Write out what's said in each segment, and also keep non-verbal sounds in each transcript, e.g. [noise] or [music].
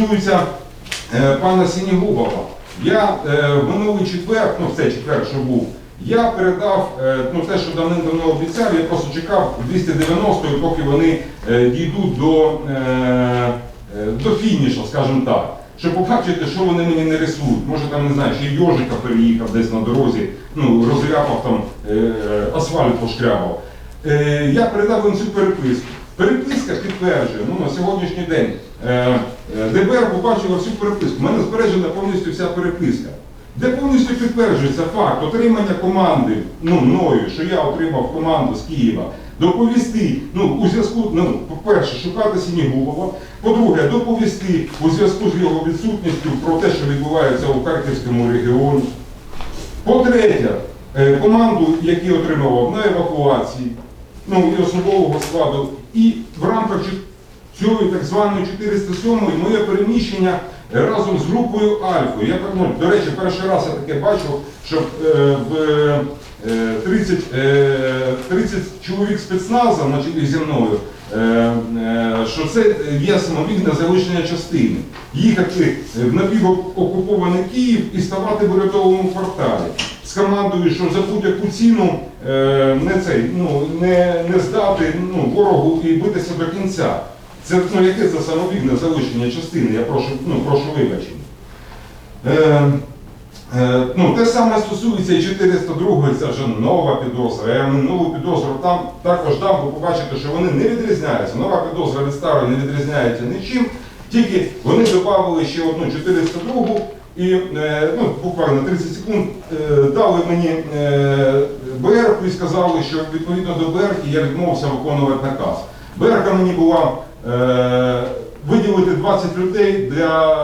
стосується е, пана Сінігубова, я е, минулий четвер, ну цей четвер, що був, я передав е, ну, те, що давним-давно обіцяв, я просто чекав 290-ї, поки вони е, дійдуть до, е, е, до фінішу, скажімо так. Щоб побачити, що вони мені не рисують. Може там не знаю, й йожика переїхав десь на дорозі, ну розряпав там е, асфальт пошкрябав. Е, я передав їм цю переписку. Переписка підтверджує, ну на сьогоднішній день ДБР побачила всю переписку. У мене збережена повністю вся переписка. Де повністю підтверджується факт отримання команди ну, мною, що я отримав команду з Києва, доповісти, ну, у зв'язку, ну, по-перше, шукати Сінігубова, по-друге, доповісти у зв'язку з його відсутністю про те, що відбувається у Харківському регіоні. По-третє, е, команду, які отримував на евакуації, ну і особового складу, і в рамках цієї так званої 407 моє переміщення е, разом з групою Альфа. Я ну, до речі, перший раз я таке бачив, щоб е, в е, 30, е, 30 чоловік спецназа на чолі зі мною. е, е, Що це є самовільне залишення частини. Їхати в напівокупований Київ і ставати в урядовому кварталі з командою, що за будь-яку ціну е, не цей, ну, не, не здати ну, ворогу і битися до кінця. Це ну, яке це самовільне залишення частини, я прошу, ну, прошу вибачення. Е, е, ну, те саме стосується і 402 це вже нова підозра. Я нову підозру там також дам, ви побачите, що вони не відрізняються. Нова підозра від старої не відрізняється нічим, тільки вони додали ще одну 402 і е, ну, буквально 30 секунд е, дали мені е, БР і сказали, що відповідно до БР я відмовився виконувати наказ. БРК мені була виділити 20 людей для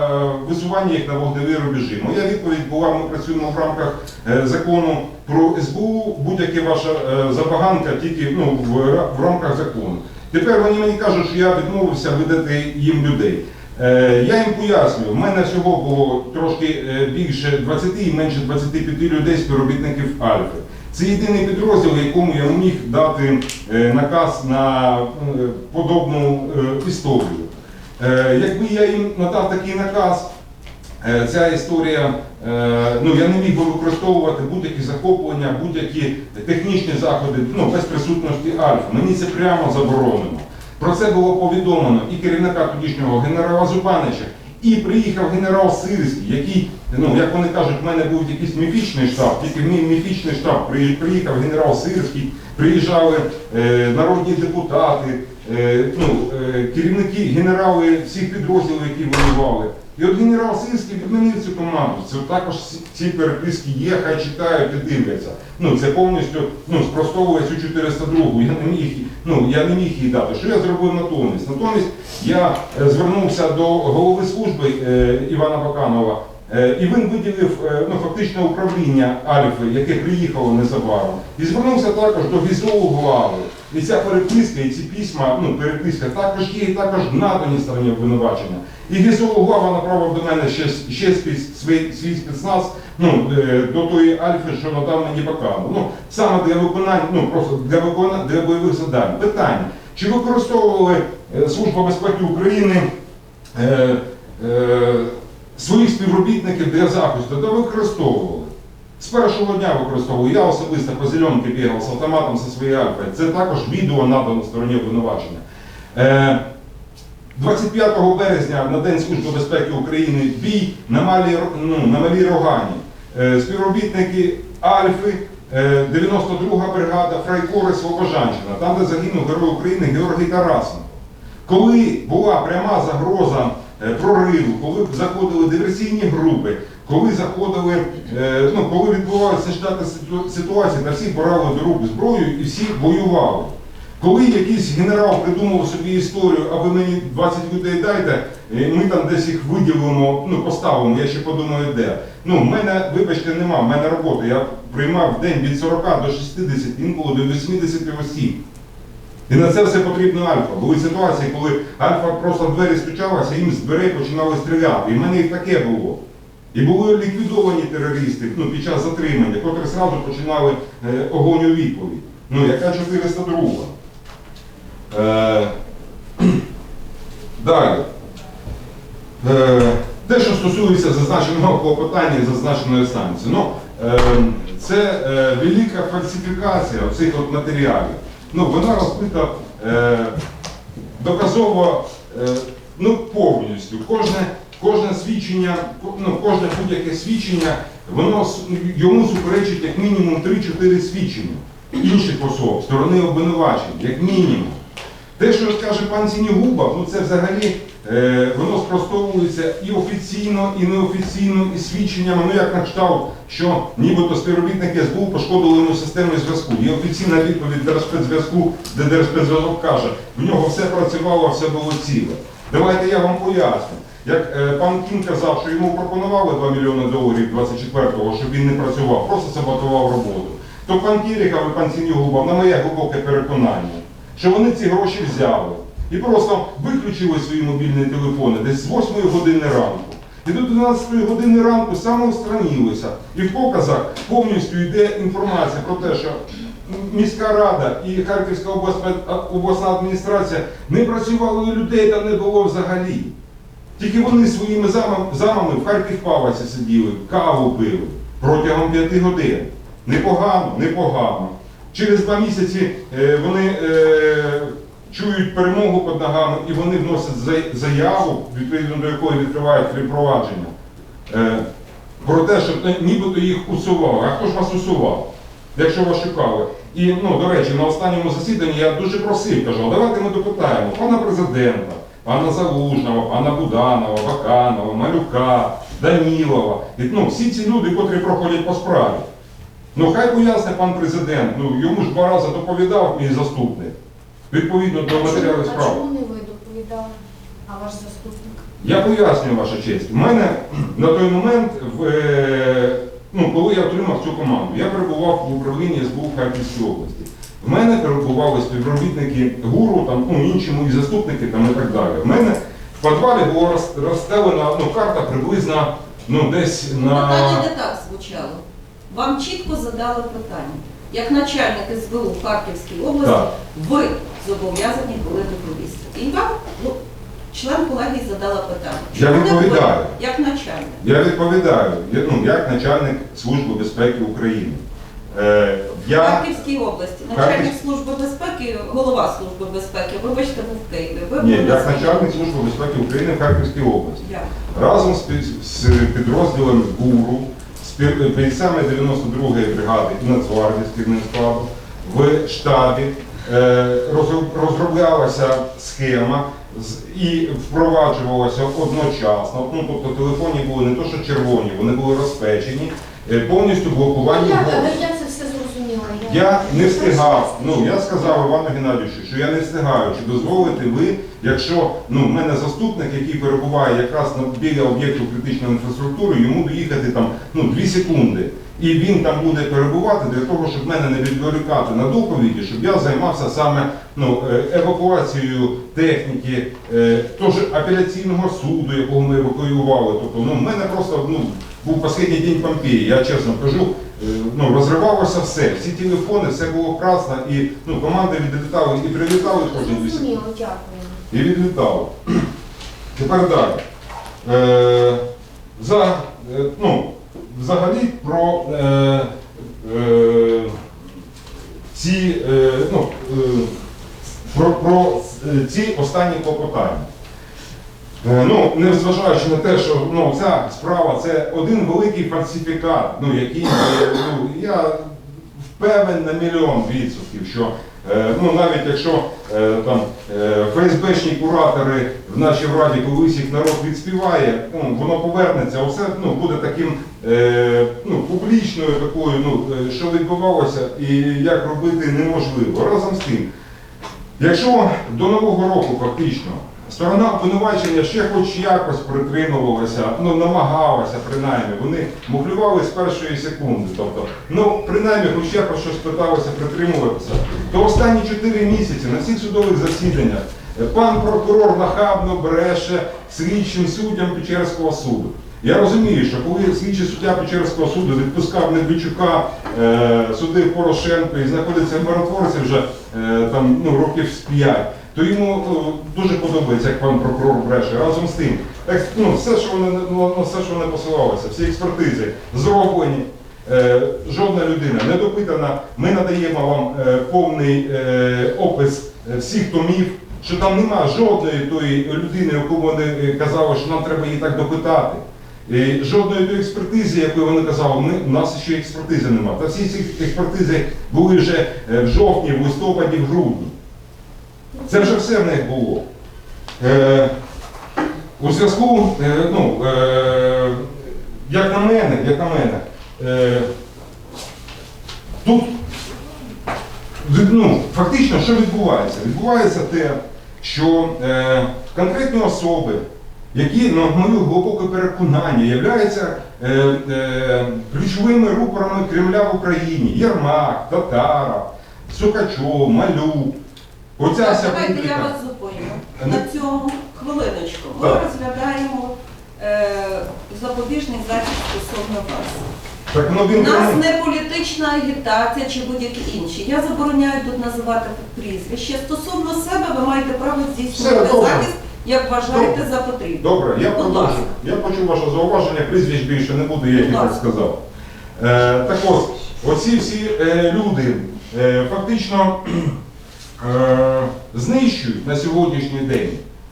висування їх на вогневі рубежі. Моя відповідь була, ми працюємо в рамках е, закону про СБУ, будь-яка ваша е, забаганка тільки ну, в, рамках закону. Тепер вони мені кажуть, що я відмовився видати їм людей. Е, Я їм пояснюю, в мене всього було трошки е, більше 20 і менше 25 людей співробітників Альфи. Це єдиний підрозділ, якому я міг дати е, наказ на е, подобну е, історію. Якби я їм надав такий наказ, ця історія, ну я не міг би використовувати будь-які захоплення, будь-які технічні заходи ну, без присутності Альфа. Мені це прямо заборонено. Про це було повідомлено і керівника тодішнього генерала Зубанича, і приїхав генерал Сирський, який, ну як вони кажуть, в мене був якийсь міфічний штаб, тільки в мій міфічний штаб приїхав генерал Сирський, приїжджали е, народні депутати, е, ну, е, керівники, генерали всіх підрозділів, які воювали. І от генерал Сирський відмінив цю команду. Це також ці- переписки є, хай читають і дивляться. Ну це повністю ну, спростовує цю 402. Я не міг, ну, я не міг її дати. Що я зробив натомість? Натомість я е, звернувся до голови служби е, Івана Баканова. Е, І він виділив е, ну, фактично управління Альфи, яке приїхало незабаром, і звернувся також до військового глави. І ця переписка, і ці письма, ну переписка також є, і також надані стороні обвинувачення. І військового глава направив до мене ще, ще свій, свій спецназ ну, е, до тої Альфи, що надав мені Баканов. Ну, саме для виконання, ну просто для виконання для бойових завдань. Питання. Чи використовували Служба безпеки України е, е, своїх співробітників для захисту, та використовували. З першого дня використовували. Я особисто по зеленки бігав з автоматом зі своєю альфою. Це також відео надано стороні обвинувачення. Е, 25 березня на День Служби безпеки України бій на Малій, ну, на Малій Рогані. Е, Співробітники Альфи, е, 92 бригада, Фрайкори, Слобожанщина, там, де загинув Герой України Георгій Тарасенко. Коли була пряма загроза е, прориву, коли заходили диверсійні групи, коли заходили, е, ну, коли відбувалися штати ситуації, та всі брали до рук зброю і всі воювали. Коли якийсь генерал придумав собі історію, а ви мені 20 людей дайте, е, ми там десь їх виділимо, ну поставимо, я ще подумаю де. Ну, в мене, вибачте, нема, в мене робота. Я приймав в день від 40 до 60, інколи до 80 осіб. І на це все потрібно альфа. Були ситуації, коли альфа просто в двері стучалася, їм з дверей починали стріляти. І в мене і таке було. І були ліквідовані терористи ну, під час затримання, котрі зразу починали е, огонь у відповідь. Ну, яка 402. Е, [clears throat] далі. Е, Те, що стосується зазначеного клопотання і зазначеної санкції, ну, е, це е, велика фальсифікація цих матеріалів. Ну, вона розкрита е, доказово е, ну, повністю. Кожне, кожне свідчення, ну, кожне будь-яке свідчення, воно йому суперечить як мінімум 3-4 свідчення інших особ, сторони обвинувачень, як мінімум. Те, що каже пан Сінігуба, ну це взагалі воно спростовується і офіційно, і неофіційно, і свідченнями, ну як на кшталт, що нібито співробітники СБУ пошкодили йому систему зв'язку. Є офіційна відповідь Держспецзв'язку, де Держспецзв'язок каже, в нього все працювало, все було ціле. Давайте я вам поясню. Як е, пан Кін казав, що йому пропонували 2 мільйони доларів 24-го, щоб він не працював, просто саботував роботу. То пан Кіріков і пан Сінігубов, на моє глибоке переконання, що вони ці гроші взяли і просто виключили свої мобільні телефони десь з 8 години ранку. І до 12 години ранку самоустранилися. І в показах повністю йде інформація про те, що міська рада і Харківська обласна, адміністрація не працювали людей там не було взагалі. Тільки вони своїми замами, в Харків Палаці сиділи, каву пили протягом п'яти годин. Непогано, непогано. Через два місяці е, вони е, чують перемогу під ногами і вони вносять заяву, відповідно до якої відкривають провадження. Е, про те, що е, нібито їх усували. А хто ж вас усував? Якщо вас шукали. І, ну, до речі, на останньому засіданні я дуже просив, кажу, давайте ми допитаємо пана президента, пана Залужного, пана Буданова, Баканова, Малюка, Данілова. І, ну, всі ці люди, котрі проходять по справі. Ну хай поясне пан президент, ну йому ж два рази доповідав мій заступник. Відповідно до матеріалів А справи. чому не ви доповідали, а ваш заступник? Я пояснюю, ваша честь. У мене на той момент, в, е, ну, коли я отримав цю команду, я перебував в управлінні СБУ в Харківській області. В мене перебували співробітники ГУРу, там, ну, інші мої заступники там, і так далі. В мене в підвалі була роз- розстелена ну, карта приблизно ну, десь на. Питання не так звучало. Вам чітко задали питання. Як начальник СБУ в Харківській області, Так. ви зобов'язані були доповісти. І вам ну, член колегії задала питання. Я не ви, відповідаю. Як начальник. Я відповідаю, я, ну, як начальник Служби безпеки України. Е, В Харківській області, начальник Харків- Служби безпеки, голова Служби безпеки, вибачте, був в Києві. Ви ні, як на начальник Служби безпеки України в Харківській області. Дякую. Разом з, з підрозділом ГУРу, бійцями 92-ї бригади Нацгвардії з керівним складом в штабі е, розроб- розроблялася схема і впроваджувалася одночасно. Ну, тобто телефоні були не то, що червоні, вони були розпечені, е, повністю блокування. Я, голосу. Я не встигав. Ну я сказав Івану Геннадійовичу, що я не встигаю. Чи дозволите ви, якщо ну в мене заступник, який перебуває якраз на біля об'єкту критичної інфраструктури, йому доїхати там ну 2 секунди. І він там буде перебувати для того, щоб мене не відволікати на доповіді, щоб я займався саме ну, е, евакуацією техніки, е, теж апеляційного суду, якого ми евакуювали. Тобто, ну, в мене просто ну, був останній день Помпеї, я чесно кажу, е, ну, розривалося все, всі телефони, все було красно, і ну, команди відлітали і прилітали. Зрозуміло, дякую. І відлітали. [clears throat] Тепер далі. Е, за, е, ну, взагалі про е, е, ці, е, ну, е, про, про е, ці останні клопотання. Е, Ну, не зважаючи на те, що ну, ця справа це один великий фальсифікат, ну, який е, ну, я впевнений на мільйон відсотків, що е, ну, навіть якщо там ФСБшні куратори в нашій раді колись їх народ відспіває, ну, воно повернеться, все ну, буде таким ну, публічною такою, ну, що відбувалося і як робити неможливо. Разом з тим, Якщо до Нового року фактично сторона обвинувачення ще хоч якось притримувалася, ну намагалася принаймні, вони мухлювали з першої секунди, тобто, ну принаймні хоч якось щось питалося притримуватися, то останні 4 місяці на всіх судових засіданнях е, пан прокурор нахабно бреше слідчим суддям Печерського суду. Я розумію, що коли слідчий суддя Печерського суду відпускав Медведчука, е, судив Порошенко і знаходиться в миротворці вже е, там, ну, років з 5, то йому е, дуже подобається, як пан прокурор бреше. Разом з тим, ну, все, що вони ну, ну, все, що вони посилалися, всі експертизи зроблені. Е, жодна людина не допитана. Ми надаємо вам е, повний опис всіх томів, що там нема жодної тої людини, яку вони казали, що нам треба її так допитати. Жодної тої експертизи, якої вони казали, ми, у нас ще експертизи немає. Та всі ці експертизи були вже в жовтні, в листопаді, в грудні. Це вже все в них було. Е, у зв'язку, е, ну, е, як на мене, як на мене, е, тут ну, фактично що відбувається? Відбувається те, що е, конкретні особи, які, на моє глибоке переконання, являються е, е, ключовими рупорами Кремля в Україні, Єрмак, Татара, Сукачов, Малюк. Оця вся Давайте я вас зупиню. Е, На цьому хвилиночку. Ми Так. розглядаємо е, запобіжний захід стосовно вас. Так, ну, У він нас не політична агітація чи будь-які інші. Я забороняю тут називати прізвище. Стосовно себе ви маєте право здійснювати добре. захист, як вважаєте за потрібне. Добре, я Будь продовжу. ласка. Я почув ваше зауваження, прізвищ більше не буду, я їх так ласка. сказав. Е, так от, оці всі е, люди е, фактично знищують на сьогоднішній день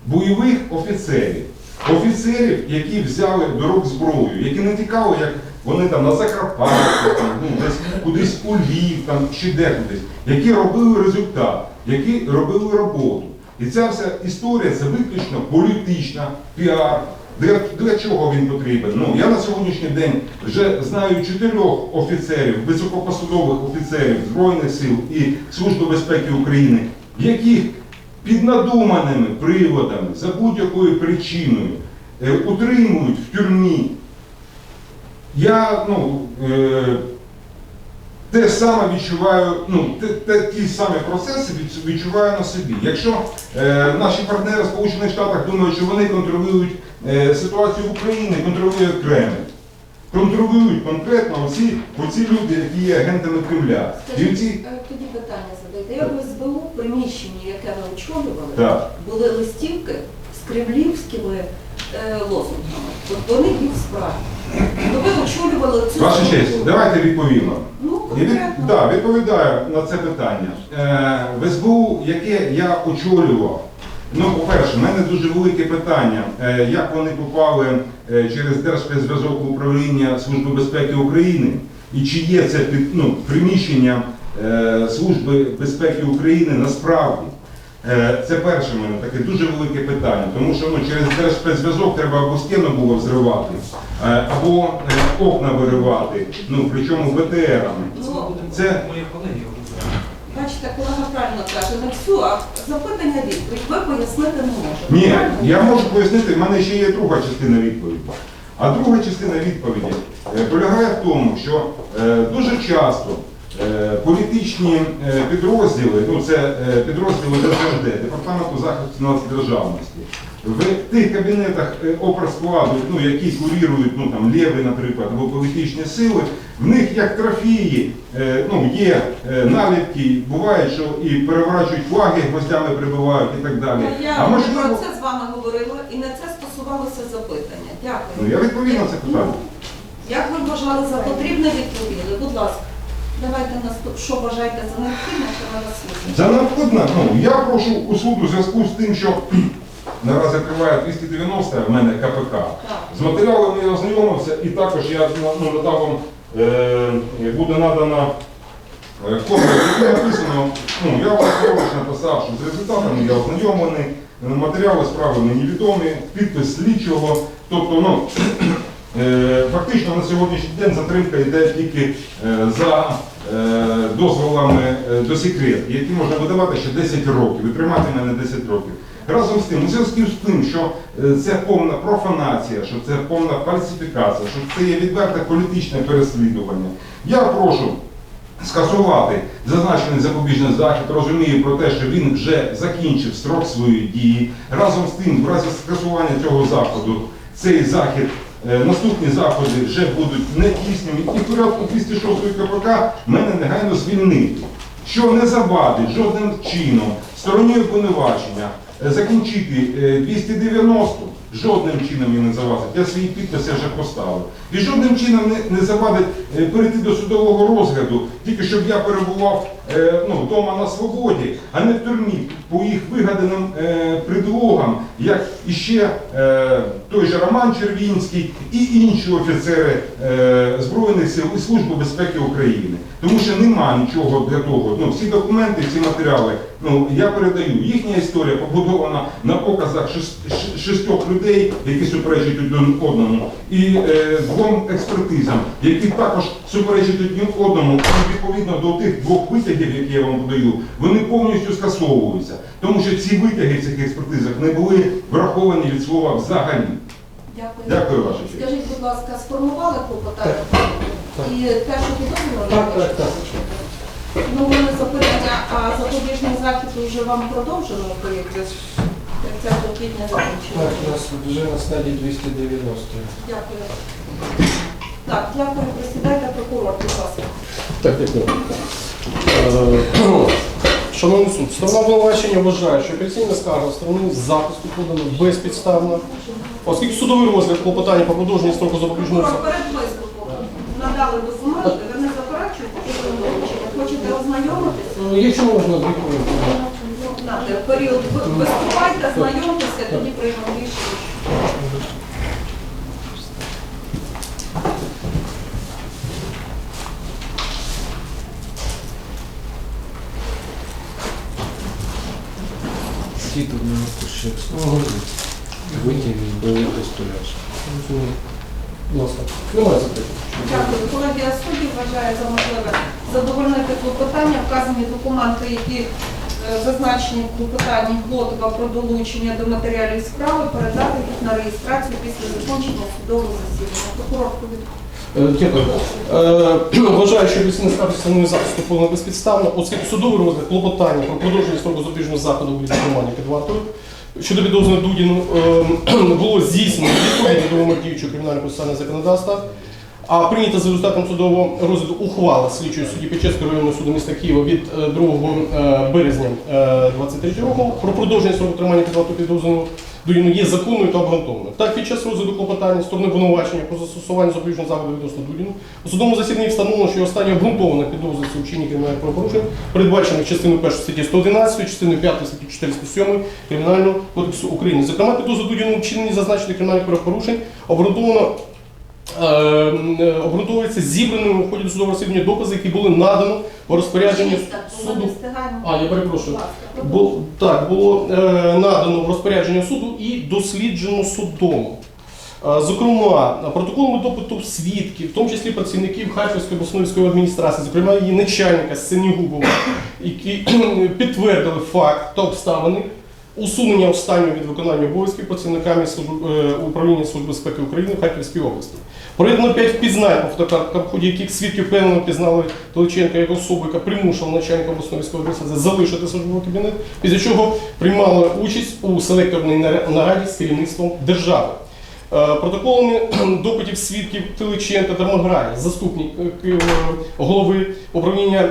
бойових офіцерів. Офіцерів, які взяли до рук зброю, які не тікали, як вони там на Закарпаття, ну, десь кудись у Львів там, чи де кудись, які робили результат, які робили роботу. І ця вся історія це виключно політична, піар. Для, для чого він потрібен? Ну, я на сьогоднішній день вже знаю чотирьох офіцерів, високопосадових офіцерів Збройних сил і Служби безпеки України, яких під надуманими приводами за будь-якою причиною е, утримують в тюрмі. Я ну, е, те саме відчуваю, ну, те, те, ті самі процеси відчуваю на собі. Якщо е, наші партнери в Сполучених Штатах думають, що вони контролюють е, ситуацію в Україні, контролює Кремль. Контролюють конкретно оці, оці люди, які є агентами Кремля. І Скажіть, оці, е, тоді питання задайте. Як в СБУ в приміщенні, яке ви очолювали, так. були листівки з кремлівськими лозунгами. От вони їх справі. То ви очолювали цю Ваша честь, давайте відповімо. Ну, Я від, конкретно. да, відповідаю на це питання. Е, в СБУ, яке я очолював, ну, по-перше, в мене дуже велике питання, е, як вони попали е, через Держспецзв'язок в управління Служби безпеки України, і чи є це під- ну, приміщення е, Служби безпеки України насправді. Е, Це перше в мене таке дуже велике питання, тому що ну, через Держспецзв'язок треба або стіну було взривати, е, або е, окна виривати, ну, причому БТРами. Ну, Це мої колеги. Бачите, колега правильно каже, не всю, а запитання відповідь ви пояснити не можете. Ні, я можу пояснити, в мене ще є друга частина відповіді. А друга частина відповіді полягає в тому, що дуже часто політичні е, підрозділи, ну це е, підрозділи ДЗРД, Департаменту захисту нацдержавності, в тих кабінетах е, оперскладу, ну, які курірують ну, там, лєві, наприклад, або політичні сили, в них як трофеї е, ну, є е, наліпки, буває, що і переворачують флаги, гвоздями прибивають і так далі. Ну, Я А можливо, про це з вами говорила і не це стосувалося запитання. ну, Дякую. я відповім на це питання. Як ви вважали за потрібне відповіли? Будь ласка, давайте наступ. Що вважаєте за необхідне, що вас слухаємо. Це необхідно. Ну, я прошу у суд у зв'язку з тим, що [clears throat] наразі триває 290 в мене КПК. З матеріалами я ознайомився і також я ну, надав вам, е, буде надана е, копія, де написано, ну, я вам написав, що з результатами я ознайомлений, матеріали справи мені відомі, підпис слідчого. Тобто, ну, фактично на сьогоднішній день затримка йде тільки е, за е, дозволами е, до секрет, які можна видавати ще 10 років і тримати мене 10 років. Разом з тим, у зв'язку з тим, що е, це повна профанація, що це повна фальсифікація, що це є відверте політичне переслідування. Я прошу скасувати зазначений запобіжний захід, розумію про те, що він вже закінчив строк своєї дії. Разом з тим, в разі скасування цього заходу, цей захід, е, наступні заходи вже будуть не дійсними і в порядку 206 КПК мене негайно звільнити. що не завадить жодним чином стороні обвинувачення е, закінчити е, 290, жодним чином її не завадить. Я свої підписи вже поставив. І жодним чином не, не завадить е, перейти до судового розгляду, тільки щоб я перебував е, ну, вдома на свободі, а не в тюрмі по їх вигаданим е, предлогам, як іще е, той же Роман Червінський і інші офіцери е, Збройних сил і Служби безпеки України. Тому що нема нічого для того. Ну, всі документи, всі матеріали, ну, я передаю. Їхня історія побудована на показах шістьох людей, які суперечать один одному, і е, двом експертизам, які також суперечать один одному, і відповідно до тих двох витягів, які я вам подаю, вони повністю скасовуються. Тому що ці витяги в цих експертизах не були враховані від слова взагалі. Дякую. Дякую, Ваша честь. Скажіть, будь ласка, сформували клопотання? І те, що підозрювали? Так, так, так. Ну, у мене запитання, а запобіжний захід вже вам продовжено по 30 квітня Так, закінчили? у нас вже на стадії 290. Дякую. Так, дякую, присідайте, прокурор, будь ласка. Так, дякую. Е, Шановний суд, сторона обвинувачення вважає, що апеляційна скарга сторони захисту подана безпідставно, оскільки судовий розгляд клопотання про продовження строку запобіжного Прокурор, заходу перед виступом надали документи, ви не заперечуєте, що? Хочете ознайомитися? Е, Якщо можна, дві хвилини. Знаєте, період ви- виступайте, знайомтеся, тоді приймемо рішення. Титул на Кушевського. Витяг із бойових історій. Будь ласка. Немає запитань. Дякую. Колегія суддів вважає за можливе задовольнити клопотання, вказані документи, які е, зазначені в клопотанні Глотова про долучення до матеріалів справи, передати їх на реєстрацію після закінчення судового засідання. Прокурор повідомляє. Е, Дякую. Е, [clears throat] Вважаю, що скарга сторони захисту повна безпідставна, оскільки судовий розгляд клопотання про продовження строку запобіжного заходу у відтримання під вартою щодо підозрюваного Дудіну е, [clears throat] було здійснено відповідно до вимог діючого кримінального процесуального законодавства, а прийнята за результатом судового розгляду ухвала слідчої судді Печерського районного суду міста Києва від е, 2 е, березня 23 року про продовження строку тримання під вартою підозрюваного є законною та обґрунтованою. Так, під час розгляду клопотання сторони обвинувачення про застосування запобіжного заходу відносно Дудіну у судовому засіданні встановлено, що останнє обґрунтовано підозрюється у кримінальних правопорушень, передбачених частиною 1 статті 111, частиною 5 статті 407 Кримінального кодексу України. Зокрема, підозру Дудіну у зазначених кримінальних правопорушень обґрунтовано обґрунтовується зібраними в ході досудового розслідування докази, які були надано в розпорядженні суду. А, я перепрошую. ласка, так, було е, надано в розпорядження суду і досліджено судом. Е, Зокрема, протоколами допиту свідків, в тому числі працівників Харківської обласної військової адміністрації, зокрема її начальника Синігубова, які [clears throat] підтвердили факт та обставини усунення останнього від виконання обов'язків працівниками е, управління Служби безпеки України в Харківській області. Проведено 5 впізнань по фотокарткам, в ході яких свідки впевнено пізнали Толиченка як особу, яка примушувала начальника обласної військової адміністрації залишити службовий кабінет, після чого приймали участь у селекторній нараді з керівництвом держави. Е, Протоколами допитів свідків Тиличенка Дармограї, заступник е, е, голови управління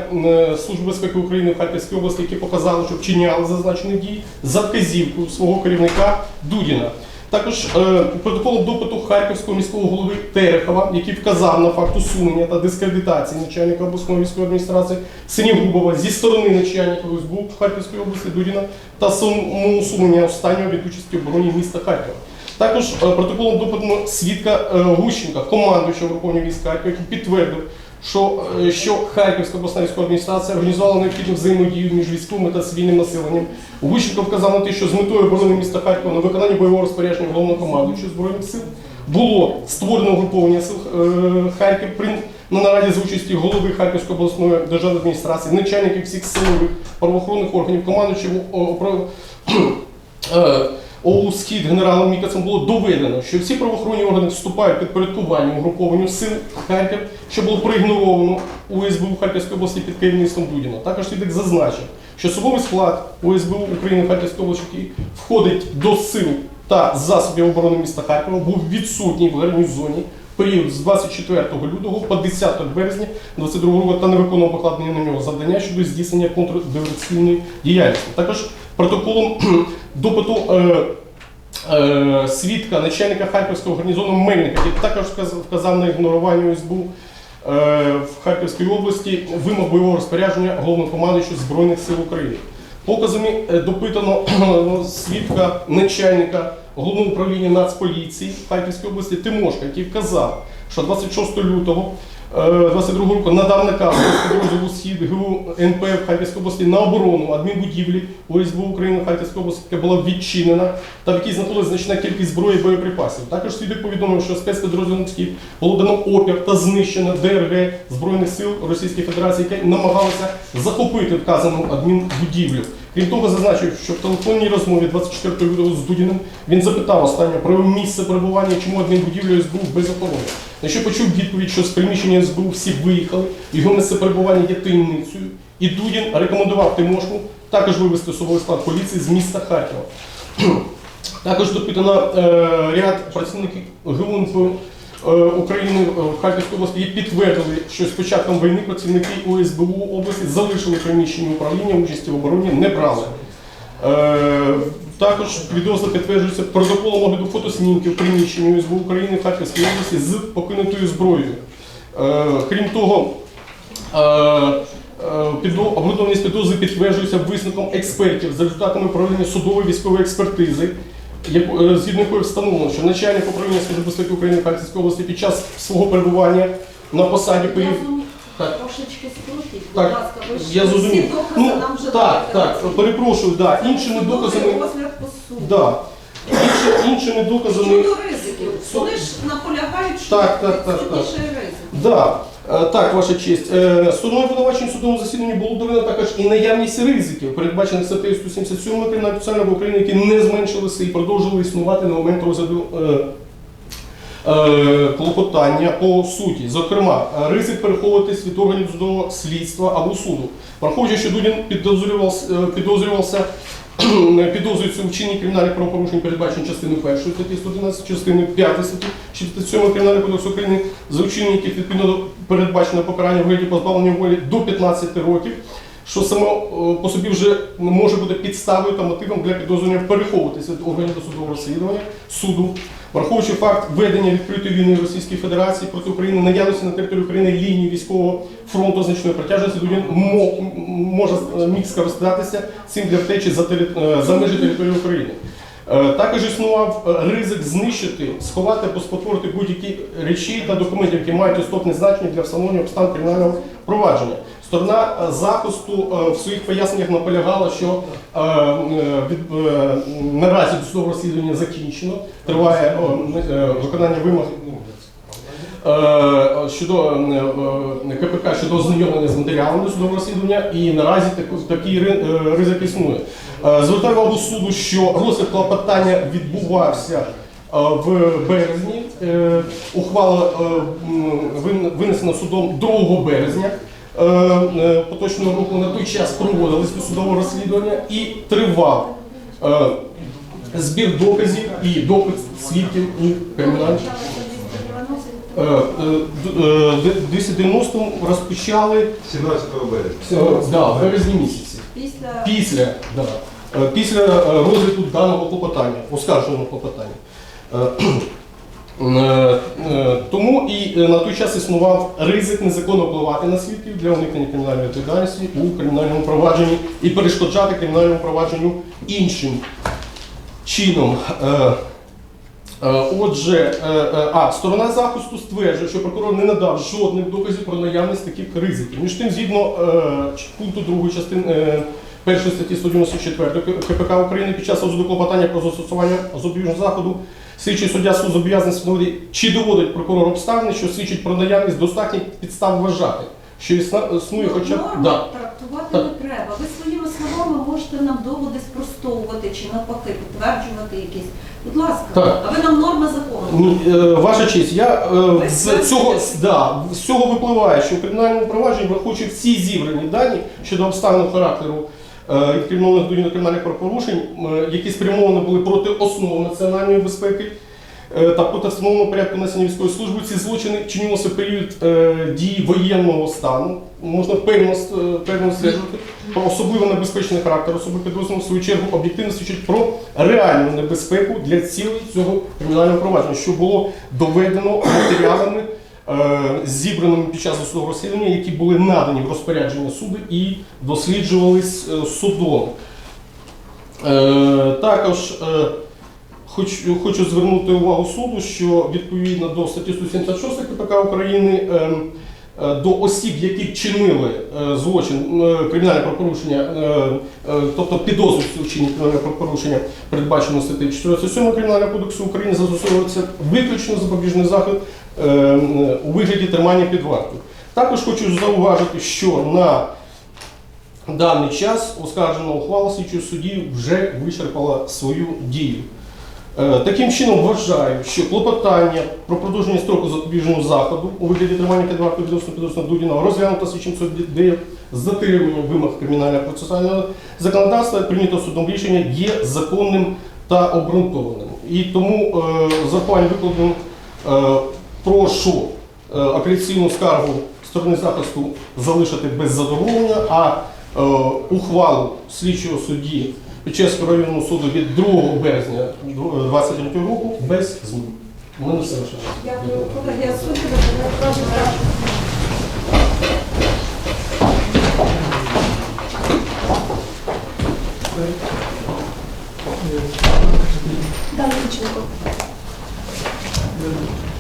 Служби безпеки України в Харківській області, які показали, що вчиняли зазначені дії за вказівкою свого керівника Дудіна. Також протоколом допиту Харківського міського голови Терехова, який вказав на факт усунення та дискредитації начальника обласної військової адміністрації Синігубова зі сторони начальника СБУ в Харківській області Дудіна та самоусунення останнього від участі обороні міста Харкова. Також е, протоколом допиту свідка е, Гущенка, командуючого Верховної військ Харкова, який підтвердив, що, е, що Харківська обласна військова адміністрація організувала необхідну взаємодію між військовими та цивільним населенням. Гущенко вказав на те, що з метою оборони міста Харкова на виконання бойового розпорядження головного командуючого збройних сил було створено угруповання сил Харків при на нараді за участі голови Харківської обласної державної адміністрації, начальників всіх силових правоохоронних органів, командуючого [clears throat] ОУ «Схід» генералом Мікасом було доведено, що всі правоохоронні органи вступають під порядкування угрупованню сил Харків, що було проігноровано у СБУ Харківської області під керівництвом Дудіна. Також свідок зазначив, що особовий склад УСБУ України Харківської області, який входить до сил та засобів оборони міста Харкова, був відсутній в гарнізоні період з 24 лютого по 10 березня 22 року та не виконував покладені на нього завдання щодо здійснення контрдиверсійної діяльності. Також протоколом [clears throat] допиту е, е, свідка начальника Харківського гарнізону Мельника, який також вказав на ігнорування СБУ е, в Харківській області вимог бойового розпорядження головнокомандуючого Збройних сил України. Показами е, допитано [clears throat] свідка начальника головного управління Нацполіції Харківської області Тимошка, який вказав, що 26 лютого 22 року надав наказ підрозділу Схід ГУ НП в Харківській області на оборону адмінбудівлі ОСБУ України в Харківській області, яка була відчинена та в якій знаходилася значна кількість зброї і боєприпасів. Також свідок повідомив, що спецпідрозділом Схід було дано опір та знищено ДРГ Збройних сил Російської Федерації, яке намагалося захопити вказану адмінбудівлю. Крім того, зазначив, що в телефонній розмові 24 лютого з Дудіним він запитав останнього про місце перебування, чому адмінбудівля СБУ без охорони. На що почув відповідь, що з приміщення СБУ всі виїхали, його місце перебування є таємницею, і Дудін рекомендував Тимошку також вивести особовий склад поліції з міста Харкова. [clears throat] Також допитано е, ряд працівників ГУНП України е, в Харківській області і підтвердили, що з початком війни працівники ОСБУ області залишили приміщення управління, участі в обороні не брали. Е, також підозра підтверджується протоколом огляду фотоснімків приміщення ОСБУ України в Харківській області з покинутою зброєю. Е, крім того, е, е, обґрунтованість підозри підтверджується висновком експертів за результатами проведення судової військової експертизи, е, згідно якої встановлено, що начальник управління Служби безпеки України в Харківській області під час свого перебування на посаді зрозумів. Так. Трошечки скрутіть, будь Так, ласка, ви ж я всі зрозумів. докази Ну, нам вже так, даєте. так, перепрошую, да, іншими Судовий доказами. розгляд по суду. Да. Інші, іншими доказами. Щодо ризиків. Вони ж наполягають, що Так, так, так, відсутніший ризик. Да. Е, Так, ваша честь. Е, Стороною обвинувачень судовому засіданні було доведено також і наявність ризиків, передбачених статтею 177 Кримінального процесуального України, які не зменшилися і продовжували існувати на момент розгляду е, клопотання по суті. Зокрема, ризик переховуватись від органів судового слідства або суду. Враховуючи, що Дудін підозрювався, [clears throat] підозрюється у вчиненні кримінальних правопорушень, передбачені частиною 1 статті 111, частиною 5 статті 67 Кримінального кодексу України, за вчинення яких відповідно передбачено покарання в вигляді позбавлення волі до 15 років, що само по собі вже може бути підставою та мотивом для підозрювання переховуватися від органів досудового розслідування суду, враховуючи факт ведення відкритої війни Російської Федерації проти України, наявності на території України лінії військового фронту значної протяжності, мо- м- може е, міг скористатися цим для втечі за, е, за межі території України. Е, Також існував ризик знищити, сховати або спотворити будь-які речі та документи, які мають істотне значення для встановлення обстан кримінального провадження. Сторона е, захисту е, в своїх поясненнях наполягала, що е, наразі досудове розслідування закінчено, триває виконання вимог щодо КПК щодо ознайомлення з матеріалами судового розслідування, і наразі такий ризик існує. Звертаю увагу суду, що розгляд клопотання відбувався в березні. Ухвала винесена судом 2 березня. Е, е, Поточного року на той час проводилось судове розслідування і тривав е, збір доказів і допит свідків у в 290-му розпочали 17 березня. да, в березні місяці. Після Після, да, після розгляду даного клопотання, оскарженого клопотання. Е, е, Тому і е, на той час існував ризик незаконно впливати на свідків для уникнення кримінальної відповідальності у кримінальному провадженні і перешкоджати кримінальному провадженню іншим чином. Отже, а сторона захисту стверджує, що прокурор не надав жодних доказів про наявність таких ризиків. Між тим, згідно пункту 2 частини першої статті 194 КПК України під час розгляду клопотання про застосування запобіжного заходу слідчий суддя суд зобов'язаний встановити, чи доводить прокурор обставини, що свідчить про наявність достатніх підстав вважати, що існує хоча б да. трактувати Так. не треба. Ви своїми словами можете нам доводи спростовувати чи навпаки підтверджувати якісь. Будь ласка, Так. а ви нам норми закону. Е, Ваша честь, я е, з цього, да, з цього випливає, що в кримінальному провадженні, враховуючи всі зібрані дані щодо обставин характеру е, інкримінованих до кримінальних правопорушень, е, які спрямовані були проти основ національної безпеки, е, та проти встановленого порядку несення військової служби ці злочини чинилися в період дії воєнного стану. Можна певно, стверджувати про особливо небезпечний характер особи підрозділу, в свою чергу об'єктивно свідчить про реальну небезпеку для цілей цього кримінального провадження, що було доведено матеріалами, зібраними під час досудового розслідування, які були надані в розпорядження суду і досліджувались е, судом. Е, також е, хочу, хочу звернути увагу суду, що відповідно до статті 176 КПК України е, е, до осіб, які вчинили е, злочин, е, кримінальне правопорушення, е, е, тобто підозрюють у вчиненні кримінального правопорушення, передбачено статтею 407 Кримінального кодексу України, застосовується виключно запобіжний захід е, у вигляді тримання під вартою. Також хочу зауважити, що на даний час оскаржена ухвала слідчого судді вже вичерпала свою дію. Е, Таким чином вважаю, що клопотання про продовження строку запобіжного заходу у вигляді тримання під вартою відносно підрозділу Дудіного розглянуто слідчим суддею з дотриманням вимог кримінального процесуального законодавства, прийнято судом рішення є законним та обґрунтованим. І тому е, за пані викладом е, прошу е, апеляційну скаргу сторони захисту залишити без задоволення, а е, ухвалу слідчого судді Печерського районного суду від 2 березня 2023 року без змін. У мене все ваше. Дякую. Я судді